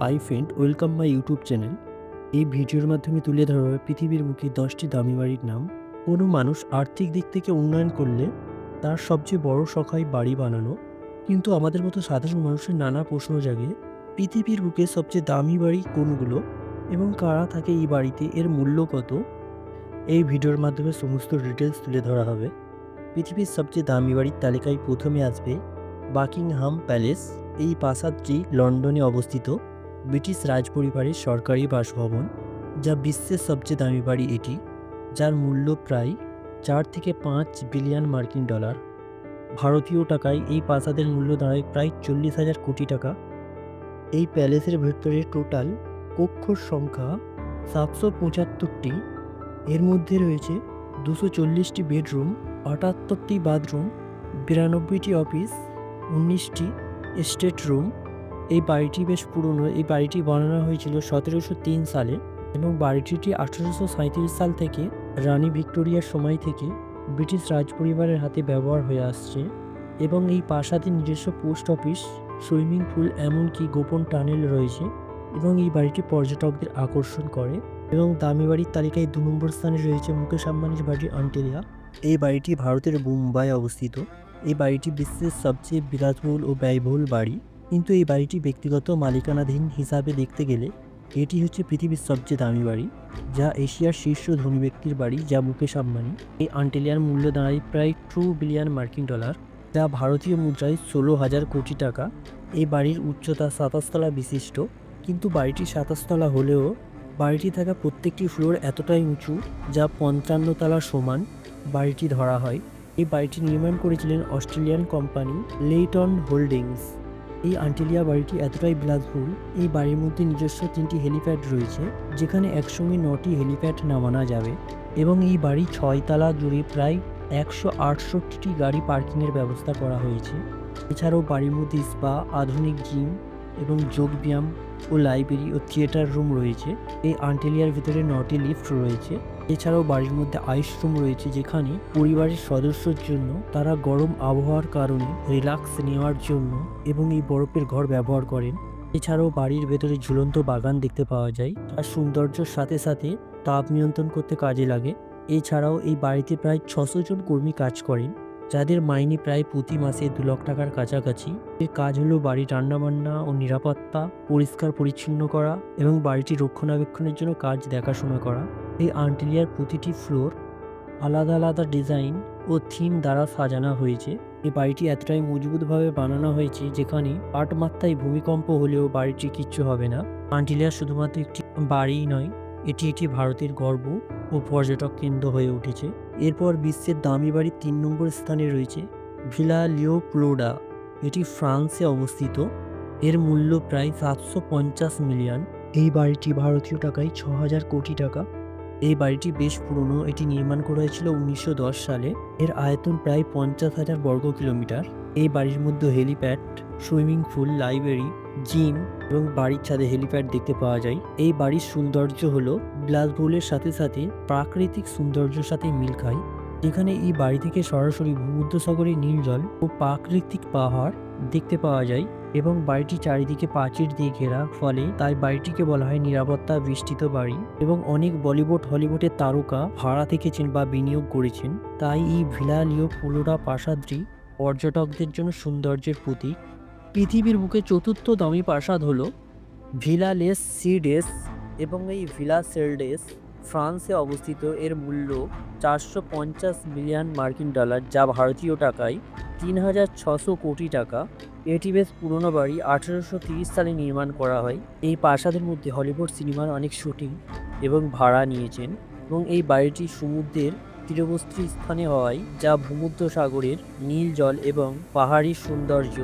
Hi friend welcome my YouTube channel এই ভিডিওর মাধ্যমে তুলে ধরা হবে পৃথিবীর বুকে দশটি দামি বাড়ির নাম। কোনো মানুষ আর্থিক দিক থেকে উন্নয়ন করলে তার সবচেয়ে বড় শখ হয় বাড়ি বানানো। কিন্তু আমাদের মতো সাধারণ মানুষের নানা প্রশ্ন জাগে, পৃথিবীর বুকে সবচেয়ে দামি বাড়ি কোনগুলো? এবং কারা থাকে এই বাড়িতে? এর মূল্য কত? এই ভিডিওর মাধ্যমে সমস্ত ডিটেলস তুলে ধরা হবে। পৃথিবীর সবচেয়ে দামি বাড়ির তালিকায় প্রথমে আসবে, বাকিংহাম প্যালেস, এই প্রাসাদটি লন্ডনে অবস্থিত। ব্রিটিশ রাজপরিবারের সরকারি বাসভবন, যা বিশ্বের সবচেয়ে দামি বাড়ি এটি, যার মূল্য প্রায় চার থেকে পাঁচ বিলিয়ন মার্কিন ডলার। ভারতীয় টাকায় এই প্রাসাদের মূল্য দাঁড়ায় প্রায় চল্লিশ হাজার কোটি টাকা। এই প্যালেসের ভেতরে টোটাল কক্ষর সংখ্যা সাতশো পঁচাত্তরটি। এর মধ্যে রয়েছে দুশো চল্লিশটি বেডরুম, আটাত্তরটি বাথরুম, বিরানব্বইটি অফিস, উনিশটি স্টেট রুম এই বাড়িটি বেশ পুরনো। এই বাড়িটি বানানো হয়েছিল সতেরোশো তিন সালে এবং বাড়িটি আঠারোশো সাঁত্রিশ সাল থেকে রানী ভিক্টোরিয়ার সময় থেকে ব্রিটিশ রাজপরিবারের হাতে ব্যবহার হয়ে আসছে এবং এই প্রাসাদের নিজস্ব পোস্ট অফিস, সুইমিং পুল এমনকি গোপন টানেল রয়েছে এবং এই বাড়িটি পর্যটকদের আকর্ষণ করে এবং দামি বাড়ির তালিকায় দু নম্বর স্থানে রয়েছে মুকেশ আম্বানির বাড়ি অন্টেলিয়া এই বাড়িটি ভারতের মুম্বাই অবস্থিত। এই বাড়িটি বিশ্বের সবচেয়ে বিলাসবহুল ও ব্যয়বহুল বাড়ি। কিন্তু এই বাড়িটি ব্যক্তিগত মালিকানাধীন হিসাবে দেখতে গেলে এটি হচ্ছে পৃথিবীর সবচেয়ে দামি বাড়ি, যা এশিয়ার শীর্ষ ধনী ব্যক্তির বাড়ি, যা মুকেশ আম্বানি। এই আন্টেলিয়ার মূল্য দাঁড়ায় প্রায় টু বিলিয়ন মার্কিন ডলার, যা ভারতীয় মুদ্রায় ষোলো হাজার কোটি টাকা। এই বাড়ির উচ্চতা সাতাশতলা বিশিষ্ট, কিন্তু বাড়িটি সাতাশতলা হলেও বাড়িটি থাকা প্রত্যেকটি ফ্লোর এতটাই উঁচু, যা পঞ্চান্ন তলা সমান বাড়িটি ধরা হয়। এই বাড়িটি নির্মাণ করেছিলেন অস্ট্রেলিয়ান কোম্পানি লেইটন হোল্ডিংস। এই আন্টিলিয়া বাড়িটি এতটাই বিলাসবহুল, এই বাড়ির মধ্যে নিজস্ব তিনটি হেলিপ্যাড রয়েছে, যেখানে একসঙ্গে নটি হেলিপ্যাড নামানো যাবে এবং এই বাড়ি ছয়তলা জুড়ে প্রায় একশো আটষট্টিটি গাড়ি পার্কিংয়ের ব্যবস্থা করা হয়েছে। এছাড়াও বাড়ির মধ্যে স্পা, আধুনিক জিম এবং যোগব্যায়াম ও লাইব্রেরি ও থিয়েটার রুম রয়েছে। এই আন্টেলিয়ার ভিতরে নটি লিফট রয়েছে। এছাড়াও বাড়ির মধ্যে আইস রুম রয়েছে যেখানে পরিবারের সদস্যর জন্য তারা গরম আবহাওয়ার কারণে রিল্যাক্স নেওয়ার জন্য এবং এই বরফের ঘর ব্যবহার করেন। এছাড়াও বাড়ির ভেতরে ঝুলন্ত বাগান দেখতে পাওয়া যায়। আর সৌন্দর্যের সাথে সাথে তাপ নিয়ন্ত্রণ করতে কাজে লাগে। এছাড়াও এই বাড়িতে প্রায় ছশো জন কর্মী কাজ করেন, যাদের মাইনে প্রায় প্রতি মাসে দু লাখ টাকার কাছাকাছি। এর কাজ হলো বাড়ির রান্নাবান্না ও নিরাপত্তা, পরিষ্কার পরিচ্ছন্ন করা এবং বাড়িটি রক্ষণাবেক্ষণের জন্য কাজ দেখাশোনা করা। এই আন্টেলিয়ার প্রতিটি ফ্লোর আলাদা আলাদা ডিজাইন ও থিম দ্বারা সাজানো হয়েছে। এই বাড়িটি এতটাই মজবুতভাবে বানানো হয়েছে যেখানে আট মাত্রায় ভূমিকম্প হলেও বাড়িটি কিচ্ছু হবে না। আন্টিলিয়া শুধুমাত্র একটি বাড়িই নয়, এটি একটি ভারতের গর্ব ও পর্যটক কেন্দ্র হয়ে উঠেছে। এরপর বিশ্বের দামি বাড়ির তিন নম্বর স্থানে রয়েছে ভিলা লিওপ্লোডা এটি ফ্রান্সে অবস্থিত। এর মূল্য প্রায় সাতশো পঞ্চাশ মিলিয়ন। এই বাড়িটি ভারতীয় টাকায় ছ হাজার কোটি টাকা। এই বাড়িটি বেশ পুরনো, এটি নির্মাণ করা হয়েছিল উনিশশো দশ সালে। এর আয়তন প্রায় পঞ্চাশ হাজার বর্গ কিলোমিটার। এই বাড়ির মধ্যে helipad, swimming pool, library, gym এবং বাড়ির ছাদে হেলিপ্যাড দেখতে পাওয়া যায়। এই বাড়ির সৌন্দর্য হলো বিলাসবহুলের সাথে সাথে প্রাকৃতিক সৌন্দর্যের সাথে মিল খায়। যেখানে এই বাড়ি থেকে সরাসরি ভূমধ্যসাগরের নীল জল ও প্রাকৃতিক পাহাড় দেখতে পাওয়া যায়। এবং বাড়িটি চারিদিকে প্রাচীর দিয়ে ঘেরা, ফলে তাই বাড়িটিকে বলা হয় নিরাপত্তা বিস্তৃত বাড়ি এবং অনেক বলিউড হলিউডের তারকা ভাড়া থেকেছেন বা বিনিয়োগ করেছেন। তাই এই ভিলালিও ফুলোরা প্রাসাদটি পর্যটকদের জন্য সৌন্দর্যের প্রতীক। পৃথিবীর বুকে চতুর্থ দামি প্রাসাদ হল ভিলা লেস সিডেস এবং এই ভিলা সেলডেস। ফ্রান্সে অবস্থিত এর মূল্য চারশো পঞ্চাশ মিলিয়ন মার্কিন ডলার, যা ভারতীয় টাকায় তিন হাজার ছশো কোটি টাকা। এটি বেশ পুরনো বাড়ি, আঠেরোশো তিরিশ সালে নির্মাণ করা হয়। এই প্রাসাদের মধ্যে হলিউড সিনেমার অনেক শুটিং এবং ভাড়া নিয়েছেন এবং এই বাড়িটি সমুদ্রের তীরবর্তী স্থানে হওয়ায়, যা ভূমধ্য সাগরের নীল জল এবং পাহাড়ি সৌন্দর্য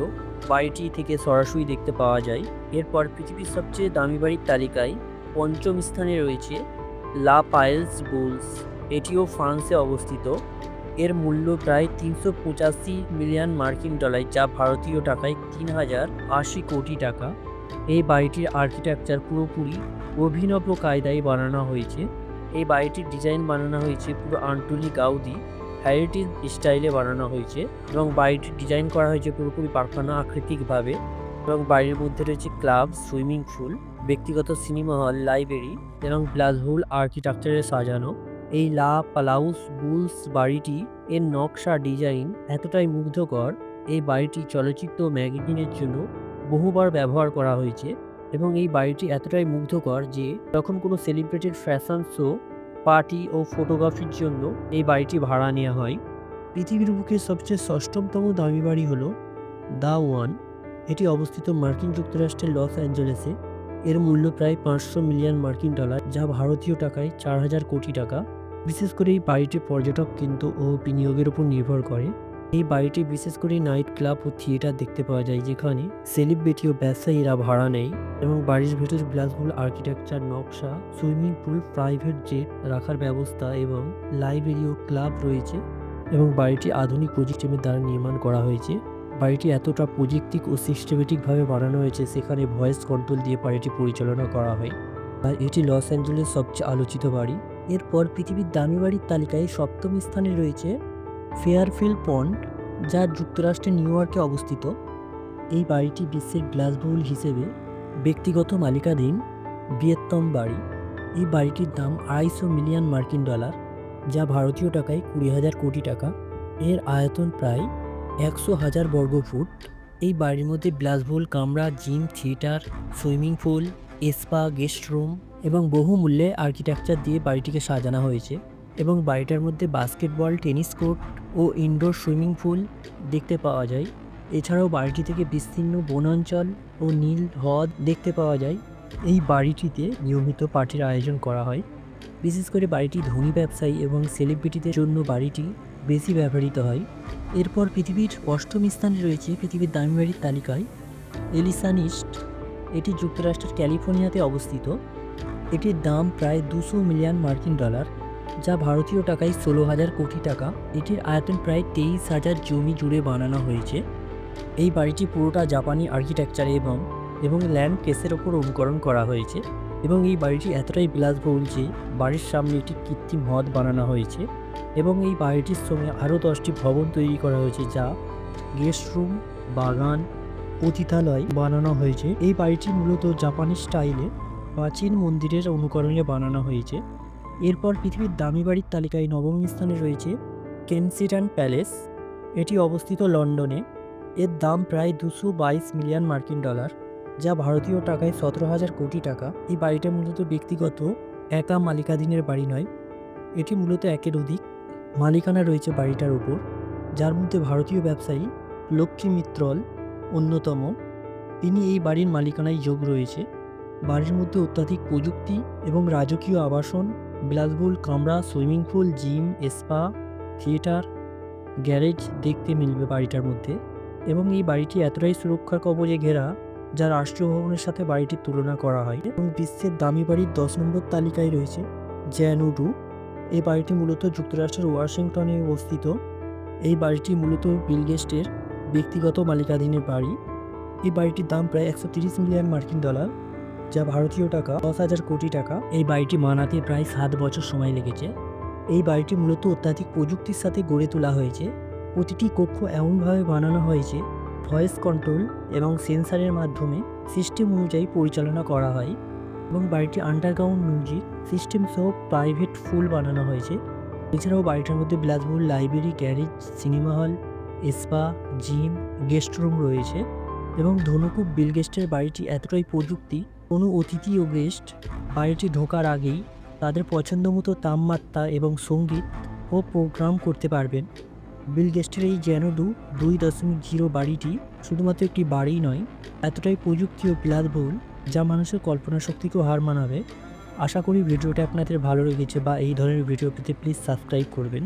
বাড়িটি থেকে সরাসরি দেখতে পাওয়া যায়। এরপর পৃথিবীর সবচেয়ে দামি বাড়ির তালিকায় পঞ্চম স্থানে রয়েছে লা পায়েলস বুলস, এটিও ফ্রান্সে অবস্থিত। এর মূল্য প্রায় তিনশো পঁচাশি মিলিয়ন মার্কিন ডলার, যা ভারতীয় টাকায় তিন হাজার আশি কোটি টাকা। এই বাড়িটির আর্কিটেকচার পুরোপুরি অভিনব কায়দায় বানানো হয়েছে। এই বাড়িটির ডিজাইন বানানো হয়েছে পুরো আন্টুলি গাউদি হ্যারিটেজ স্টাইলে বানানো হয়েছে এবং বাড়িটির ডিজাইন করা হয়েছে পুরোপুরি পারফানা আকৃতিকভাবে। এবং বাড়ির মধ্যে রয়েছে ক্লাব, সুইমিং পুল, ব্যক্তিগত সিনেমা হল, লাইব্রেরি এবং বিলাসবহুল আর্কিটেকচারে সাজানো। এই লা পালাউস বুলস বাড়িটি এর নকশা ডিজাইন এতটাই মুগ্ধকর। এই বাড়িটি চলচ্চিত্র ম্যাগাজিনের জন্য বহুবার ব্যবহার করা হয়েছে এবং এই বাড়িটি এতটাই মুগ্ধকর যে যখন কোনো সেলিব্রিটির ফ্যাশন শো, পার্টি ও ফটোগ্রাফির জন্য এই বাড়িটি ভাড়া নেওয়া হয়। পৃথিবীর বুকে সবচেয়ে ষষ্ঠমতম দামি বাড়ি হলো দা ওয়ান। এটি অবস্থিত মার্কিন যুক্তরাষ্ট্রের লস অ্যাঞ্জেলেসে। এর মূল্য প্রায় পাঁচশো মিলিয়ন মার্কিন ডলার, যা ভারতীয় টাকায় চার হাজার কোটি টাকা। বিশেষ করে এই বাড়িটি পর্যটক কিন্তু ও বিনিয়োগের উপর নির্ভর করে। এই বাড়িটি বিশেষ করে নাইট ক্লাব ও থিয়েটার দেখতে পাওয়া যায়, যেখানে সেলিব্রিটি ও ব্যবসায়ীরা ভাড়া নেয় এবং বাড়ির ভেতর বিলাসবহুল আর্কিটেকচার, নকশা, সুইমিং পুল, প্রাইভেট জেট রাখার ব্যবস্থা এবং লাইব্রেরি ও ক্লাব রয়েছে এবং বাড়িটি আধুনিক প্রযুক্তির দ্বারা নির্মাণ করা হয়েছে। বাড়িটি এতটা প্রযুক্তিক ও সিস্টেমেটিকভাবে বানানো হয়েছে, সেখানে ভয়েস কন্ট্রোল দিয়ে বাড়িটি পরিচালনা করা হয়। আর এটি লস অ্যাঞ্জেলেস সবচেয়ে আলোচিত বাড়ি। এরপর পৃথিবীর দামি বাড়ির তালিকায় সপ্তম স্থানে রয়েছে ফেয়ারফিল্ড পন্ড, যা যুক্তরাষ্ট্রের নিউ ইয়র্কে অবস্থিত। এই বাড়িটি বিশ্বের গ্লাসবহুল হিসেবে ব্যক্তিগত মালিকাধীন বৃহত্তম বাড়ি। এই বাড়িটির দাম আড়াইশো মিলিয়ন মার্কিন ডলার, যা ভারতীয় টাকায় কুড়ি হাজার কোটি টাকা। এর আয়তন প্রায় একশো হাজার বর্গ ফুট। এই বাড়ির মধ্যে বিলাসবহুল কামরা, gym, theatre, swimming pool, spa, guest room এবং বহু মূল্যে আর্কিটেকচার দিয়ে বাড়িটিকে সাজানো হয়েছে এবং বাড়িটার মধ্যে বাস্কেটবল, টেনিস কোর্ট ও ইনডোর সুইমিং পুল দেখতে পাওয়া যায়। এছাড়াও বাড়িটি থেকে বিস্তীর্ণ বনাঞ্চল ও নীল হ্রদ দেখতে পাওয়া যায়। এই বাড়িটিতে নিয়মিত পার্টির আয়োজন করা হয়। বিশেষ করে বাড়িটি ধনী ব্যবসায়ী এবং সেলিব্রিটিদের জন্য বাড়িটি বেশি ব্যবহৃত হয়। এরপর পৃথিবীর অষ্টম স্থানে রয়েছে পৃথিবীর দামি বাড়ির তালিকায় এলিসানিস্ট এটি যুক্তরাষ্ট্রের ক্যালিফোর্নিয়াতে অবস্থিত। এটির দাম প্রায় দুশো মিলিয়ন মার্কিন ডলার, যা ভারতীয় টাকায় ষোলো হাজার কোটি টাকা। এটির আয়তন প্রায় তেইশ হাজার জমি জুড়ে বানানো হয়েছে। এই বাড়িটি পুরোটা জাপানি আর্কিটেকচার এবং এবং ল্যান্ড কেসের ওপর অনুকরণ করা হয়েছে। এবং এই বাড়িটি এতটাই বিলাসবহুল যে বাড়ির সামনে একটি কৃত্রিম হ্রদ বানানো হয়েছে এবং এই বাড়িটির সঙ্গে আরও দশটি ভবন তৈরি করা হয়েছে যা গেস্ট রুম, বাগান অতিথালয় বানানো হয়েছে। এই বাড়িটি মূলত জাপানি স্টাইলে প্রাচীন মন্দিরের অনুকরণে বানানো হয়েছে। এরপর পৃথিবীর দামি বাড়ির তালিকায় নবম স্থানে রয়েছে কেনসিটান প্যালেস। এটি অবস্থিত লন্ডনে। এর দাম প্রায় দুশো বাইশ মিলিয়ন মার্কিন ডলার। যা ভারতীয় টাকায় সতেরো হাজার কোটি টাকা। এই বাড়িটা মূলত ব্যক্তিগত, একা মালিকাধীনের বাড়ি নয়। এটি মূলত একের অধিক মালিকানা রয়েছে বাড়িটার উপর যার মধ্যে ভারতীয় ব্যবসায়ী লক্ষ্মী মিত্রল অন্যতম। তিনি এই বাড়ির মালিকানায় যোগ রয়েছে। বাড়ির মধ্যে অত্যাধিক প্রযুক্তি এবং রাজকীয় আবাসন, বিলাসবহুল কামরা, swimming pool, gym, spa, theatre, garage দেখতে মিলবে বাড়িটার মধ্যে। এবং এই বাড়িটি এতটাই সুরক্ষার কবচে ঘেরা যা রাষ্ট্রীয় ভবনের সাথে বাড়িটির তুলনা করা হয়। এবং বিশ্বের দামি বাড়ির দশ নম্বর তালিকায় রয়েছে জ্যানুডু এই বাড়িটি মূলত যুক্তরাষ্ট্রের ওয়াশিংটনে অবস্থিত। এই বাড়িটি মূলত বিলগেস্টের ব্যক্তিগত মালিকাধীনের বাড়ি। এই বাড়িটির দাম প্রায় একশো তিরিশ মিলিয়ন মার্কিন ডলার, যা ভারতীয় টাকা, দশ হাজার কোটি টাকা। এই বাড়িটি বানাতে প্রায় সাত বছর সময় লেগেছে। এই বাড়িটি মূলত অত্যাধিক প্রযুক্তির সাথে গড়ে তোলা হয়েছে। প্রতিটি কক্ষ এমনভাবে বানানো হয়েছে ভয়েস কন্ট্রোল এবং সেন্সারের মাধ্যমে সিস্টেম অনুযায়ী পরিচালনা করা হয় এবং বাড়িটি আন্ডারগ্রাউন্ড মিউজিক সিস্টেম সহ প্রাইভেট ফুল বানানো হয়েছে। এছাড়াও বাড়িটার মধ্যে বিলাসবহুল library, garage, cinema hall, spa, gym, guest room রয়েছে এবং ধনুকুব বিল গেস্টের বাড়িটি এতটাই প্রযুক্তি, কোনো অতিথি ও গেস্ট বাড়িটি ঢোকার আগেই তাদের পছন্দ মতো তাপমাত্রা এবং সংগীত ও প্রোগ্রাম করতে পারবেন। বিল গেস্টের এই জ্যানোডু দুই দশমিক জিরো বাড়িটি শুধুমাত্র একটি বাড়ি নয়, এতটাই প্রযুক্তি ও বিলাসবহুল যা মানুষের কল্পনা শক্তিকেও হার মানাবে। আশা করি ভিডিওটা আপনাদের ভালো লেগেছে বা এই ধরনের ভিডিও পেতে প্লিজ সাবস্ক্রাইব করবেন।